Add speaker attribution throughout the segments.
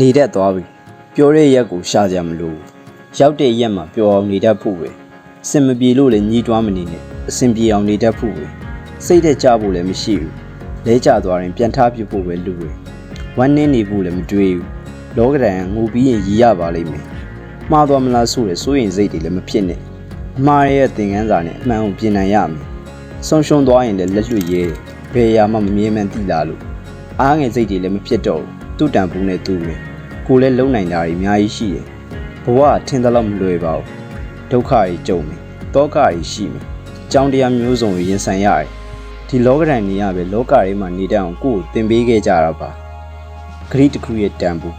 Speaker 1: နေတတ်သွားပြီပြောတဲ့ရက်ကိုရှာကြမလို့ရောက်တဲ့ရက်မှာပျော်အောင်နေတတ်ဖို့ပဲစင်မပြေလို့လည်းညီးတွားမနေနဲ့အစင်ပြေအောင်နေတတ်ဖို့ပဲစိတ်သက်ကြဖို့လည်းမရှိဘူးလဲကျသွားရင်ပြန်ထားပြဖို့ပဲလူတွေဝမ်းနည်းနေဖို့လည်းမတွေးဘူးလောကဒဏ်ငိုပြီးရင်ရည်ရပါလိမ့်မယ်မှားသွားမလားဆိုတဲ့စိုးရင်စိတ်တွေလည်းမဖြစ်နဲ့အမှားရဲ့သင်ခန်းစာနဲ့အမှန်ကိုပြင်နိုင်ရမယ်ဆုံးရှုံးသွားရင်လည်းလက်လွတ်ရဲတယ်ဘယ်အရာမှမမြဲမှန်းသိလာလို့အားငယ်စိတ်တွေလည်းမဖြစ်တော့ဘူး သူ့တန်ဖိုးနဲ့သူ့ပဲကိုယ်လည်းလုံနိုင်တာတွေအများကြီးရှိတယ်ဘဝကထင်သလောက်မလွယ်ပါဘူးဒုက္ခတွေကြုံမယ်တောကတွေရှိမယ်အကြောင်းတရားမျိုးစုံတွေရင်ဆိုင်ရတယ်ဒီလောကဓာတ်နေရပဲလောကတွေမှာနေတတ်အောင်ကိုယ်ကိုသင်ပေးခဲ့ကြတာပါဂရိတစ်ခုရဲ့တန်ဖိုး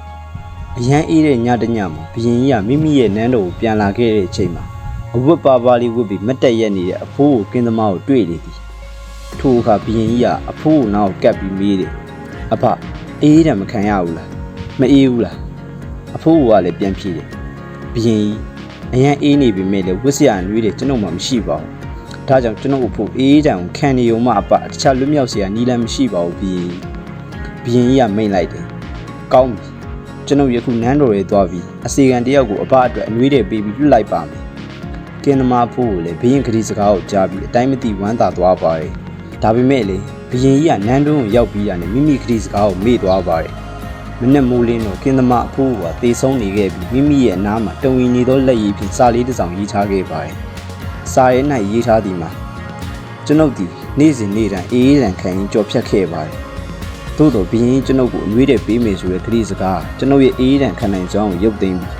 Speaker 1: အရန်အေးတဲ့ညတစ်ညမှာဘရင်ကြီးကမိမိရဲ့နန်းတော်ကိုပြန်လာခဲ့တဲ့အချိန်မှာအဝတ်ပါပါလေးဝတ်ပြီးမတ်တက်ရက်နေတဲ့အဖိုးကိုကင်းသမားကိုတွေ့လေသည်ထိုအခါဘရင်ကြီးကအဖိုးကိုနောက်ကိုကပ်ပြီးမေးတယ် အဖအေးတယ်မခံရဘူးလားမအေးဘူးလားအဖိုးကလည်းပြန်ဖြေတယ်ဘရင်ကြီးအရန်အေးနေပြီမဲ့လေဝစ်စရာနွေးတယ်ကျွန်တော်မှမရှိပါဘူးဒါကြောင့်ကျွန်တော်အဖို့အေးတံကိုခံနေုံမှအပတခြားလွတ်မြောက်စရာနီးလန်းမရှိပါဘူးဘရင်ကြီးဘရင်ကြီးကမိန်လိုက်တယ်ကောင်းပြီကျွန်တော်ယခုနန်းတော်ရဲသွားပြီးအစီကံတယောက်ကိုအပအတွက်အနွေးတယ်ပေးပြီးလွတ်လိုက်ပါမယ်ကင်းသမားဖို့ကိုလည်းဘရင်ခရီးစကားကိုကြားပြီးအတိုင်းမသိဝမ်းသာသွားပါတယ်ဒါပေမဲ့လေ ဘရင်ကြီးကနန်းတွင်းကိုရောက်ပြီးတာနဲ့မိမိခရီးစကားကိုမေ့သွားပါတယ်မနဲ့မိုးလင်းတော့ကင်းသမားအဖိုးကတေဆုံးနေခဲ့ပြီးမိမိရဲ့အနားမှာတုံရင်နေသောလက်ရည်ဖြင့်စာလေးတစ်စောင်ရေးထားခဲ့ပါတယ်စာရဲ၌ရေးထားသည်မှာကျွန်ုပ်သည်နေ့စဉ်နေ့တိုင်းအေးအေးလံခံရင်ကြော်ဖြတ်ခဲ့ပါတယ်သို့တော်ဘရင်ကြီးကျွန်ုပ်ကိုအနှွေးတဲ့ပေးမယ်ဆိုတဲ့ခရီးစကားကျွန်ုပ်ရဲ့အေးအေးလံခံနိုင်စွမ်းကိုရုပ်သိမ်းပြီး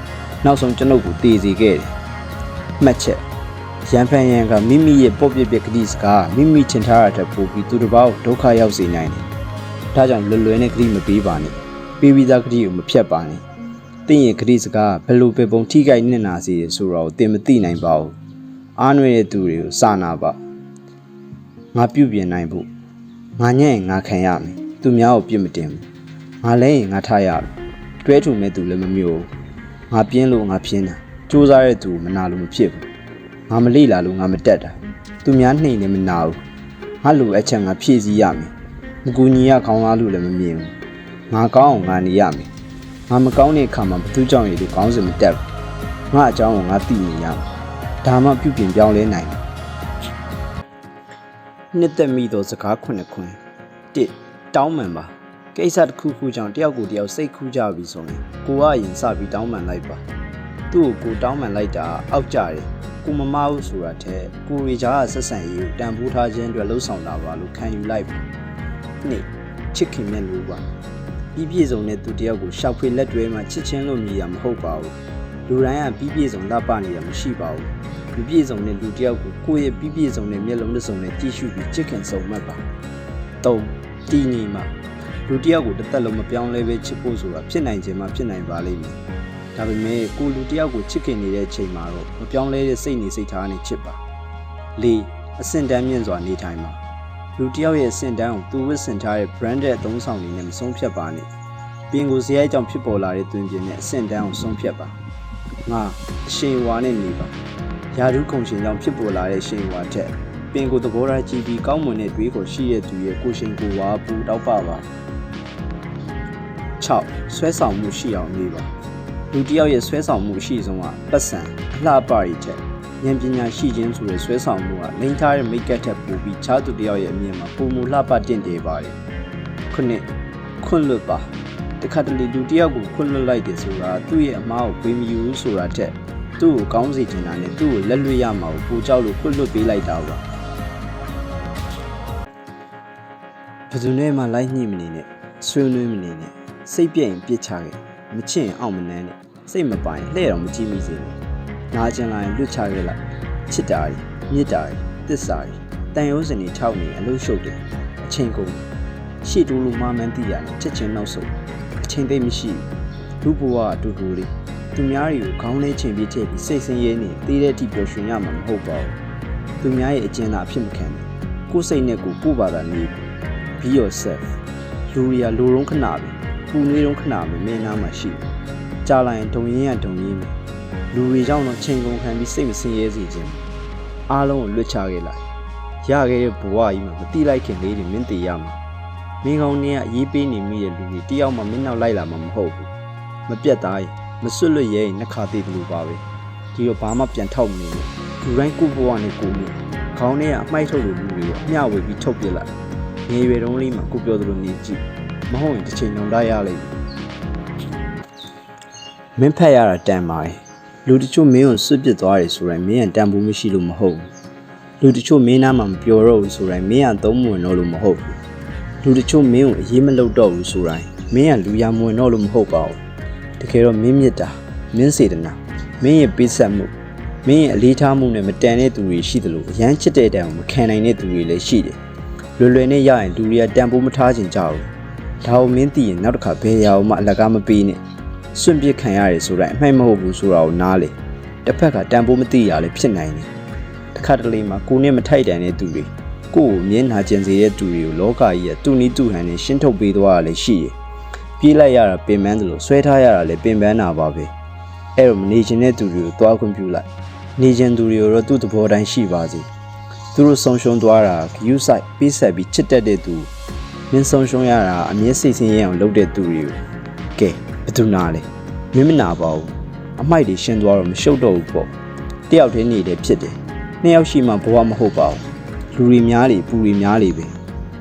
Speaker 1: နောက်ဆုံးကျွန်ုပ်ကိုတေစေခဲ့တယ်မှတ်ချက် ရန်ဖန်ရန်ကမိမိရဲ့ပေါ့ပြက်ပြက်ခရီးစကားမိမိချင်ထားတာထက်ပိုပြီးသူတစ်ပါးကိုဒုက္ခရောက်စေနိုင်တယ်ဒါကြောင့်လွယ်လွယ်နဲ့ခရီးမပေးပါနဲ့ပေးပြီးသားခရီးကိုမဖြတ်ပါနဲ့တင့်ရဲ့ခရီးစကားဘယ်လိုပဲပုံထိခိုက်နစ်နာစေရဆိုတော့တင်မသိနိုင်ပါဘူးအားနွေးတဲ့သူတွေကိုစာနာပါငါပြုတ်ပြင်နိုင်ဖို့ငါညံ့ရင်ငါခံရမယ်သူများကိုပြစ်မတင်ဘူးငါလဲရင်ငါထားရမယ်တွဲထူမဲ့သူလည်းမမျိုးဘူးငါပြင်းလို့ငါပြင်းတာစူးစားတဲ့သူကိုမနာလို့မဖြစ်ဘူး ငါမလိလာလို့ငါမတက်တာသူများနှိမ်လည်းမနာဘူးငါလိုအပ်ချက်ငါဖြည့်ဆည်းရမယ်မကူညီရခေါင်းသားလို့လည်းမမြင်ဘူးငါကောင်းအောင်ငါနေရမယ်ငါမကောင်းတဲ့အခါမှာဘသူကြောင့်ရည်လို့ကောင်းစင်မတက်ဘူးငါအကြောင်းကိုငါသိနေရမယ်ဒါမှပြုပြင်ပြောင်းလဲနိုင်တယ်နှစ်သက်မိသောစကားခုနှစ်ခွန်းတစ်တောင်းပန်ပါကိစ္စတစ်ခုခုကြောင့်တယောက်ကိုတယောက်စိတ်ခူးကြပြီဆိုရင်ကိုကရင်စပြီးတောင်းပန်လိုက်ပါသူ့ကိုကိုတောင်းပန်လိုက်တာအောက်ကြတယ် ကိုမမဟုတ်ဆိုတာထက်ကိုရီကြားကဆက်ဆံရေးကိုတန်ဖိုးထားခြင်းအတွက်လှုံ့ဆော်တာပါလို့ခံယူလိုက်ပါနှစ်ချစ်ခင်မြတ်လို့ပါပြီးပြည့်စုံတဲ့သူတယောက်ကိုရှောက်ဖွေလက်တွဲမှာချစ်ချင်းလို့မြည်ရမဟုတ်ပါဘူးလူတိုင်းကပြီးပြည့်စုံတပ်ပနေရမရှိပါဘူးမပြည့်စုံတဲ့လူတယောက်ကိုကိုယ့်ရဲ့ပြီးပြည့်စုံတဲ့မျက်လုံးတစ်စုံနဲ့ကြည့်ရှုပြီးချစ်ခင်ဆုံးမှတ်ပါ၃တည်ငြိမ်ပါလူတယောက်ကိုတစ်သက်လုံးမပြောင်းလဲပဲချစ်ဖို့ဆိုတာဖြစ်နိုင်ခြင်းမှဖြစ်နိုင်ပါလိမ့်မယ် ဒါပေမဲ့ကိုလူတယောက်ကိုချစ်ခင်နေတဲ့အချိန်မှာတော့မပြောင်းလဲတဲ့စိတ်နေစိတ်ထားနဲ့ချစ်ပါ၄အဆင့်တန်းမြင့်စွာနေထိုင်ပါလူတယောက်ရဲ့အဆင့်တန်းကိုသူဝတ်ဆင်ထားတဲ့ branded အသုံးဆောင်တွေနဲ့မဆုံးဖြတ်ပါနဲ့ပင်ကိုစရိုက်ကြောင့်ဖြစ်ပေါ်လာတဲ့သွင်ပြင်နဲ့အဆင့်တန်းကိုဆုံးဖြတ်ပါငါအရှင်ဝါနဲ့နေပါယာရုခုံရှင်ကြောင့်ဖြစ်ပေါ်လာတဲ့ရှင်ဝါထက်ပင်ကိုသဘောထားကြည့်ပြီးကောင်းမွန်တဲ့တွေးကိုရှိရသူရဲ့ကိုရှင်ကိုဝါပူတောက်ပပါ6ဆွဲဆောင်မှုရှိအောင်နေပါ လူတစ်ယောက်ရဲ့ဆွဲဆောင်မှုအရှိဆုံးကပတ်စံအလှပရီထက်ဉာဏ်ပညာရှိခြင်းဆိုတဲ့ဆွဲဆောင်မှုကလိမ့်ထားတဲ့မိတ်ကပ်ထက်ပိုပြီးခြားသူတစ်ယောက်ရဲ့အမြင်မှာပုံမူလှပတင့်တယ်ပါတယ်ခုနှစ်ခွန့်လွတ်ပါတခါတလေလူတစ်ယောက်ကိုခွန့်လွတ်လိုက်တယ်ဆိုတာသူ့ရဲ့အမားကိုပေးမယူဘူးဆိုတာထက်သူ့ကိုကောင်းစေချင်တာနဲ့သူ့ကိုလက်လွတ်ရမှာကိုပိုကြောက်လို့ခွန့်လွတ်ပေးလိုက်တာပါဘယ်သူနဲ့မှလိုက်ညှိမနေနဲ့ဆွေးနွေးမနေနဲ့စိတ်ပြည့်ရင်ပြစ်ချခဲ့မချင့်ရင်အောင်မနှမ်းနဲ့ စိတ်မပိုင်လှဲ့တော့မကြည့်မိစေနဲ့နာကျင်လာရင်လွတ်ချခဲ့လိုက်ချစ်တာရီမြစ်တာရီတစ္ဆာရီတန်ရိုးစင်တွေထောက်နေအလို့ရှုပ်တယ်အချိန်ကုန်ရှေ့တိုးလို့မမှန်းသိရတယ်ချက်ချင်းနောက်ဆုံးအချိန်သိမ့်မရှိဘူးလူဘဝအတူတူလေးသူများတွေကိုခေါင်းလေးချိန်ပြီးထည့်ပြီးစိတ်ဆင်းရဲနေတေးတဲ့အထိပျော်ရွှင်ရမှာမဟုတ်ပါဘူးသူများရဲ့အကျဉ်းသာအဖြစ်မခံဘူးကိုယ်စိတ်နဲ့ကိုယ်ကိုယ်ဘာသာနေ be yourself လူရီယာလူရုံးခဏပဲပူနွေးရုံးခဏပဲမင်းနာမှာရှိတယ် ကြာလာရင်ဒုံရင်းရဒုံရင်းပဲလူတွေကြောင့်တော့ချိန်ကုန်ခံပြီးစိတ်မစင်ရဲစေခြင်းအားလုံးကိုလွတ်ချခဲ့လိုက်ရခဲ့တဲ့ဘဝကြီးမှာမတိလိုက်ခင်လေးတွေမင်းတည်ရမှာမင်းကောင်းနေကအရေးပေးနေမိတဲ့လူတွေတယောက်မှမင်းနောက်လိုက်လာမှာမဟုတ်ဘူးမပြတ်သားရင်မစွတ်လွတ်ရဲရင်နှစ်ခါသေးတယ်လို့ပါပဲဒီတော့ဘာမှပြန်ထောက်မနေနဲ့လူတိုင်းကိုယ့်ဘဝနဲ့ကိုယ်နဲ့ခေါင်းထဲကအမိုက်ထုတ်လို့လူတွေကိုအမျှဝေပြီးထုတ်ပြလိုက်ငယ်ရွယ်တုန်းလေးမှာကိုပြောသလိုနေကြည့်မဟုတ်ရင်တစ်ချိန်လုံးတိုက်ရလိမ့်မယ် မင်းဖက်ရတာတန်ပါတယ်လူတချို့မင်းကိုစွတ်ပစ်သွားတယ်ဆိုရင်မင်းကတန်ဖို့မရှိလို့မဟုတ်ဘူးလူတချို့မင်းနားမှာမပြောတော့ဘူးဆိုရင်မင်းကသုံးမဝင်တော့လို့မဟုတ်ဘူးလူတချို့မင်းကိုအရေးမလုပ်တော့ဘူးဆိုရင်မင်းကလူရမဝင်တော့လို့မဟုတ်ပါဘူးတကယ်တော့မင်းမြတ်တာမင်းစေတနာမင်းရဲ့ပေးဆက်မှုမင်းရဲ့အလေးထားမှုနဲ့မတန်တဲ့သူတွေရှိတယ်လို့အရန်ချစ်တဲ့တန်ကိုမခံနိုင်တဲ့သူတွေလည်းရှိတယ်လွယ်လွယ်နဲ့ရရင်လူတွေကတန်ဖိုးမထားချင်ကြဘူးဒါကိုမင်းသိရင်နောက်တစ်ခါဘယ်ရာမှအလကားမပေးနဲ့ စွန့်ပစ်ခံရတယ်ဆိုတိုင်းအမှိုက်မဟုတ်ဘူးဆိုတာကိုနားလေတစ်ဖက်ကတန်ဖိုးမသိရလည်းဖြစ်နိုင်တယ်တစ်ခါတလေမှာကိုနဲ့မထိုက်တန်တဲ့သူတွေကိုယ့်ကိုမျက်နှာကျင်စေတဲ့သူတွေကိုလောကကြီးကသူ့နီးသူ့ဟန်နဲ့ရှင်းထုတ်ပေးသွားရလည်းရှိတယ်ပြေးလိုက်ရတာပင်ပန်းသလိုဆွဲထားရတာလည်းပင်ပန်းတာပါပဲအဲ့တော့မနေချင်တဲ့သူတွေကိုသွားခွင့်ပြုလိုက်နေချင်သူတွေကိုတော့သူ့သဘောတိုင်းရှိပါစေသူတို့ဆုံးရှုံးသွားတာဂယူးဆိုင်ပေးဆက်ပြီးချစ်တတ်တဲ့သူမင်းဆုံးရှုံးရတာအမြဲစိတ်ဆင်းရဲအောင်လုပ်တဲ့သူတွေကိုကဲ ဘယ်သူနာလဲမင်းမနာပါဘူးအမိုက်တွေရှင်းသွားတော့မရှုပ်တော့ဘူးပေါ့တယောက်တည်းနေတယ်ဖြစ်တယ်နှစ်ယောက်ရှိမှဘဝမဟုတ်ပါဘူးလူတွေများလေပူတွေများလေပဲ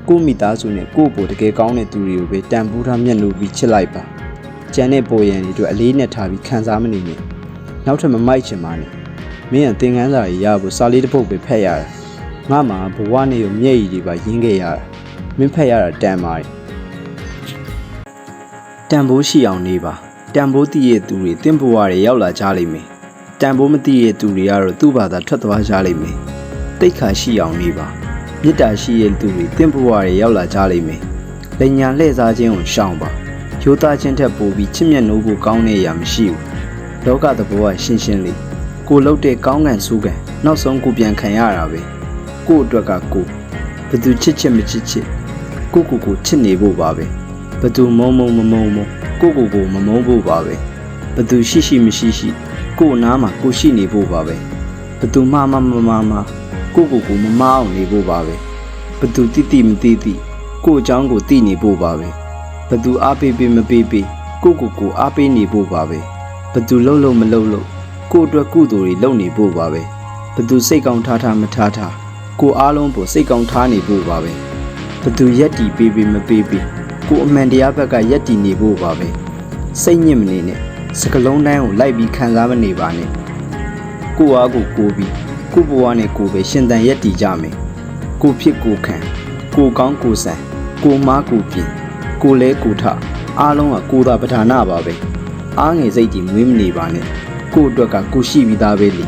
Speaker 1: ကိုယ့်မိသားစုနဲ့ကိုယ့်ဘို့တကယ်ကောင်းတဲ့သူတွေကိုပဲတန်ဖိုးထားမျက်နှာပြီးချစ်လိုက်ပါကျန်တဲ့ပေါ်ရန်တွေအတွက်အလေးနဲ့ထားပြီးခံစားမနေနဲ့နောက်ထပ်မမိုက်ချင်ပါနဲ့မင်းကသင်ခန်းစာတွေရဖို့စာလေးတစ်ပုဒ်ပဲဖတ်ရတာငါမှဘဝနဲ့ရောမျက်ရည်တွေပါရင်းခဲ့ရတာမင်းဖတ်ရတာတန်ပါတယ် တန်ဖိုးရှိအောင်နေပါတန်ဖိုးတည်ရဲ့သူတွေတင့်ဘဝတွေရောက်လာကြလိမ့်မယ်တန်ဖိုးမတည်ရဲ့သူတွေကတော့သူ့ဘာသာထွက်သွားကြလိမ့်မယ်တိတ်ခါရှိအောင်နေပါမေတ္တာရှိရဲ့သူတွေတင့်ဘဝတွေရောက်လာကြလိမ့်မယ်လက်ညာလှည့်စားခြင်းကိုရှောင်ပါရိုးသားခြင်းထက်ပိုပြီးချစ်မြတ်နိုးဖို့ကောင်းတဲ့အရာမရှိဘူးလောကသဘောကရှင်းရှင်းလေးကိုလှုပ်တဲ့ကောင်းကံဆိုးကံနောက်ဆုံးကိုပြန်ခံရတာပဲကို့အတွက်ကကိုဘယ်သူချစ်ချစ်မချစ်ချစ်ကိုကိုကိုချစ်နေဖို့ပါပဲ ဘယ်သူမုံမုံမမုံမုံကိုကိုကိုမမုံဖို့ပါပဲဘယ်သူရှိရှိမရှိရှိကို့နားမှာကိုရှိနေဖို့ပါပဲဘယ်သူမှမမမမကိုကိုကိုမမအောင်နေဖို့ပါပဲဘယ်သူတိတိမတိတိကို့အကြောင်းကိုသိနေဖို့ပါပဲဘယ်သူအားပေးပေးမပေးပေးကိုကိုကိုအားပေးနေဖို့ပါပဲဘယ်သူလှုပ်လှုပ်မလှုပ်လှုပ်ကို့အတွက်ကုသိုလ်တွေလုပ်နေဖို့ပါပဲဘယ်သူစိတ်ကောင်းထားထားမထားထားကိုအားလုံးကိုစိတ်ကောင်းထားနေဖို့ပါပဲဘယ်သူရက်တီပေးပေးမပေးပေး ကိုအမှန်တရားဘက်ကရက်တီနေဖို့ပါပဲစိတ်ညစ်မနေနဲ့စကလုံးတိုင်းကိုလိုက်ပြီးခံစားမနေပါနဲ့ကိုအားကိုကိုပြီးကိုဘဝနဲ့ကိုပဲရှင်တန်ရက်တီကြမယ်ကိုဖြစ်ကိုခံကိုကောင်းကိုဆန်ကိုမားကိုပြင်ကိုလဲကိုထအားလုံးကကိုသာပဓာနာပါပဲအားငယ်စိတ်ကြီးမွေးမနေပါနဲ့ကို့အတွက်ကကိုရှိပြီးသားပဲလေ